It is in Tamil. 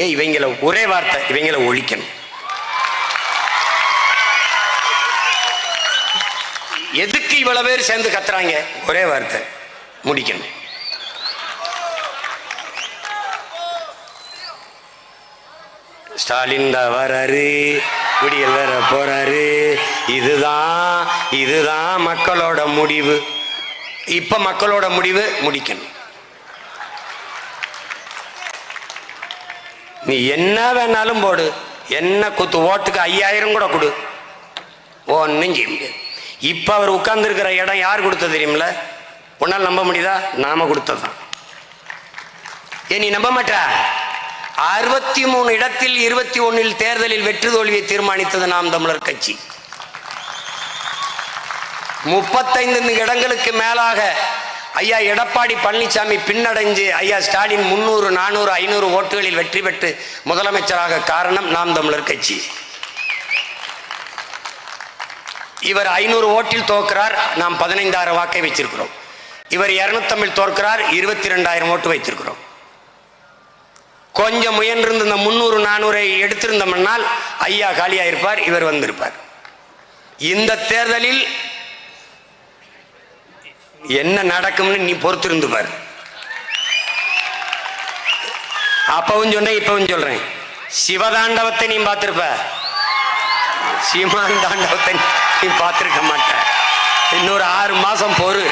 ஏ இவங்கள ஒரே வார்த்தை இவங்கள ஒழிக்கணும். எதுக்கு இவ்வளவு பேர் சேர்ந்து கத்துறாங்க? ஒரே வார்த்தை முடிக்கணும். ஸ்டாலின் தான் வராரு விடியல் வேற போறாரு. இதுதான் இதுதான் மக்களோட முடிவு. இப்ப மக்களோட முடிவு முடிக்கணும். நீ என்ன வேணாலும் போடு. என்ன குத்து ஓட்டுக்கு ஐயாயிரம் கூட கொடு. ஒன்றும் செய்ய முடியாது இப்போ அவர் உட்கார்ந்துருக்கிற இடம் யார் கொடுத்தது தெரியுமில உன்னால் நம்ப முடியுதா? நாம கொடுத்ததுதான். ஏ நீ நம்ப மாட்டா? அறுபத்தி மூணு இடத்தில் இருபத்தி ஒன்னில் தேர்தலில் வெற்றி தோல்வியை தீர்மானித்தது நாம் தமிழர் கட்சி. முப்பத்தைந்து இடங்களுக்கு மேலாக ஐயா எடப்பாடி பழனிசாமி பின்னடைஞ்சு ஐயா ஸ்டாலின் முன்னூறு நானூறு ஐநூறு ஓட்டுகளில் வெற்றி பெற்று முதலமைச்சராக காரணம் நாம் தமிழர் கட்சி. இவர் ஐநூறு ஓட்டில் தோற்கிறார். நாம் பதினைந்தாயிரம் வாக்கை வச்சிருக்கிறோம் இவர் இருநூத்தமிழ் தோற்கிறார். இருபத்தி ரெண்டாயிரம் ஓட்டு வைத்திருக்கிறோம். கொஞ்சம் முயன்றிருந்த இந்த முந்நூறு நானூறை எடுத்திருந்தோம்னால் ஐயா காலியாயிருப்பார் இவர் வந்திருப்பார். இந்த தேர்தலில் என்ன நடக்கும்னு நீ பொறுத்திருந்து பாரு. அப்பவும் சொன்னேன் இப்பவும் சொல்றேன். சிவதாண்டவத்தை நீ பார்த்திருப்ப. சீமான் தாண்டவத்தை நீ பார்த்திருக்க மாட்ட. இன்னொரு ஆறு மாசம் பொறு.